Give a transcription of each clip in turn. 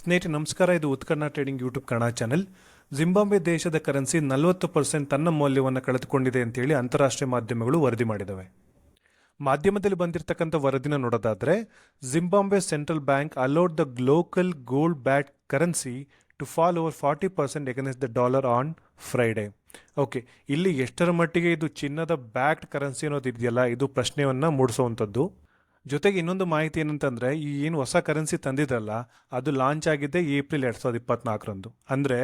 ಸ್ನೇಹಿತರೆ, ನಮಸ್ಕಾರ. ಇದು Utkarna trading YouTube Kannada channel. Zimbabwe ದೇಶದ ಕರೆನ್ಸಿ ನಲವತ್ತು ಪರ್ಸೆಂಟ್ ತನ್ನ ಮೌಲ್ಯವನ್ನು ಕಳೆದುಕೊಂಡಿದೆ ಅಂತೇಳಿ ಅಂತಾರಾಷ್ಟ್ರೀಯ ಮಾಧ್ಯಮಗಳು ವರದಿ ಮಾಡಿದವೆ. ಮಾಧ್ಯಮದಲ್ಲಿ ಬಂದಿರತಕ್ಕಂಥ ವರದಿನ ನೋಡೋದಾದರೆ, Zimbabwe central bank allowed the local gold backed currency to fall over forty percent against the dollar on Friday. Okay, ಇಲ್ಲಿ ಎಷ್ಟರ ಮಟ್ಟಿಗೆ ಇದು ಚಿನ್ನದ ಬ್ಯಾಕ್ಡ್ ಕರೆನ್ಸಿ ಅನ್ನೋದು ಇದೆಯಲ್ಲ, ಇದು ಪ್ರಶ್ನೆಯನ್ನು ಮೂಡಿಸುವಂಥದ್ದು. ಜೊತೆಗೆ ಇನ್ನೊಂದು ಮಾಹಿತಿ ಏನಂತಂದ್ರೆ, ಈ ಏನು ಹೊಸ ಕರೆನ್ಸಿ ತಂದಿದ್ರಲ್ಲ, ಅದು ಲಾಂಚ್ ಆಗಿದ್ದೆ ಏಪ್ರಿಲ್ ಎರಡ್ ಸಾವಿರದ ಇಪ್ಪತ್ನಾಲ್ಕರಂದು. ಅಂದ್ರೆ,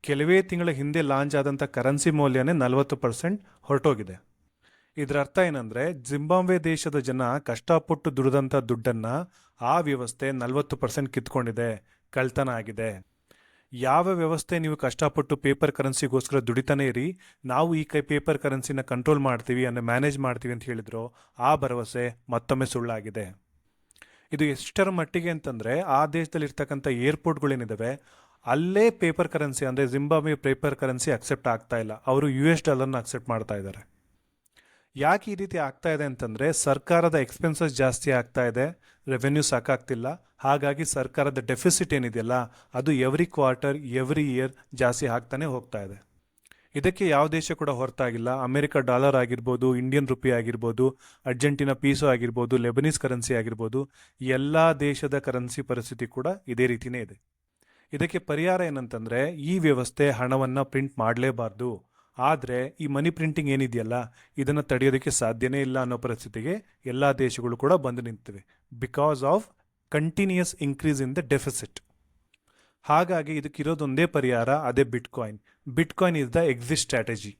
ಕೆಲವೇ ತಿಂಗಳ ಹಿಂದೆ ಲಾಂಚ್ ಆದಂಥ ಕರೆನ್ಸಿ ಮೌಲ್ಯನೇ ನಲವತ್ತು ಪರ್ಸೆಂಟ್ ಹೊರಟೋಗಿದೆ. ಇದರ ಅರ್ಥ ಏನಂದ್ರೆ, ಜಿಂಬಾಬ್ವೆ ದೇಶದ ಜನ ಕಷ್ಟಪಟ್ಟು ದುಡಿದಂಥ ದುಡ್ಡನ್ನ ಆ ವ್ಯವಸ್ಥೆ ನಲವತ್ತು ಪರ್ಸೆಂಟ್ ಕಿತ್ಕೊಂಡಿದೆ ಕಳ್ತನ ಆಗಿದೆ. ಯಾವ ವ್ಯವಸ್ಥೆ ನೀವು ಕಷ್ಟಪಟ್ಟು ಪೇಪರ್ ಕರೆನ್ಸಿಗೋಸ್ಕರ ದುಡಿತಾನೆ ಇರಿ, ನಾವು ಈ ಕೈ ಪೇಪರ್ ಕರೆನ್ಸಿನ ಕಂಟ್ರೋಲ್ ಮಾಡ್ತೀವಿ, ಅಂದರೆ ಮ್ಯಾನೇಜ್ ಮಾಡ್ತೀವಿ ಅಂತ ಹೇಳಿದ್ರು, ಆ ಭರವಸೆ ಮತ್ತೊಮ್ಮೆ ಸುಳ್ಳಾಗಿದೆ. ಇದು ಎಷ್ಟರ ಮಟ್ಟಿಗೆ ಅಂತಂದರೆ, ಆ ದೇಶದಲ್ಲಿ ಇರ್ತಕ್ಕಂಥ ಏರ್ಪೋರ್ಟ್ಗಳೇನಿದ್ದಾವೆ ಅಲ್ಲೇ ಪೇಪರ್ ಕರೆನ್ಸಿ ಅಂದರೆ ಜಿಂಬಾಬ್ವೆ ಪೇಪರ್ ಕರೆನ್ಸಿ ಅಕ್ಸೆಪ್ಟ್ ಆಗ್ತಾ ಇಲ್ಲ. ಅವರು ಯು ಎಸ್ ಡಾಲರ್ನ ಅಕ್ಸೆಪ್ಟ್ ಮಾಡ್ತಾ ಇದ್ದಾರೆ. ಯಾಕೆ ಈ ರೀತಿ ಆಗ್ತಾ ಇದೆ ಅಂತಂದರೆ ಸರ್ಕಾರದ ಎಕ್ಸ್ಪೆನ್ಸಸ್ ಜಾಸ್ತಿ ಆಗ್ತಾ ಇದೆ ರೆವೆನ್ಯೂ ಸಾಕಾಗ್ತಿಲ್ಲ. ಹಾಗಾಗಿ ಸರ್ಕಾರದ ಡೆಫಿಸಿಟ್ ಏನಿದೆಯಲ್ಲ, ಅದು ಎವ್ರಿ ಕ್ವಾರ್ಟರ್ ಎವ್ರಿ ಇಯರ್ ಜಾಸ್ತಿ ಆಗ್ತಾನೆ ಹೋಗ್ತಾ ಇದೆ. ಇದಕ್ಕೆ ಯಾವ ದೇಶ ಕೂಡ ಹೊರತಾಗಿಲ್ಲ. ಅಮೆರಿಕ ಡಾಲರ್ ಆಗಿರ್ಬೋದು ಇಂಡಿಯನ್ ರುಪಿ ಆಗಿರ್ಬೋದು ಅರ್ಜೆಂಟಿನಾ ಪೀಸೋ ಆಗಿರ್ಬೋದು ಲೆಬನೀಸ್ ಕರೆನ್ಸಿ ಆಗಿರ್ಬೋದು, ಎಲ್ಲ ದೇಶದ ಕರೆನ್ಸಿ ಪರಿಸ್ಥಿತಿ ಕೂಡ ಇದೇ ರೀತಿಯೇ ಇದೆ. ಇದಕ್ಕೆ ಪರಿಹಾರ ಏನಂತಂದರೆ ಈ ವ್ಯವಸ್ಥೆ ಹಣವನ್ನು ಪ್ರಿಂಟ್ ಮಾಡಲೇಬಾರ್ದು. ಆದರೆ ಈ ಮನಿ ಪ್ರಿಂಟಿಂಗ್ ಏನಿದೆಯಲ್ಲ, ಇದನ್ನು ತಡೆಯೋದಕ್ಕೆ ಸಾಧ್ಯನೇ ಇಲ್ಲ ಅನ್ನೋ ಪರಿಸ್ಥಿತಿಗೆ ಎಲ್ಲ ದೇಶಗಳು ಕೂಡ ಬಂದು ನಿಂತಿವೆ. Because of continuous increase in the deficit ಹಾಗಾಗಿ ಇದಕ್ಕಿರೋದೊಂದೇ ಪರಿಹಾರ ಅದೇ bitcoin bitcoin is the exit strategy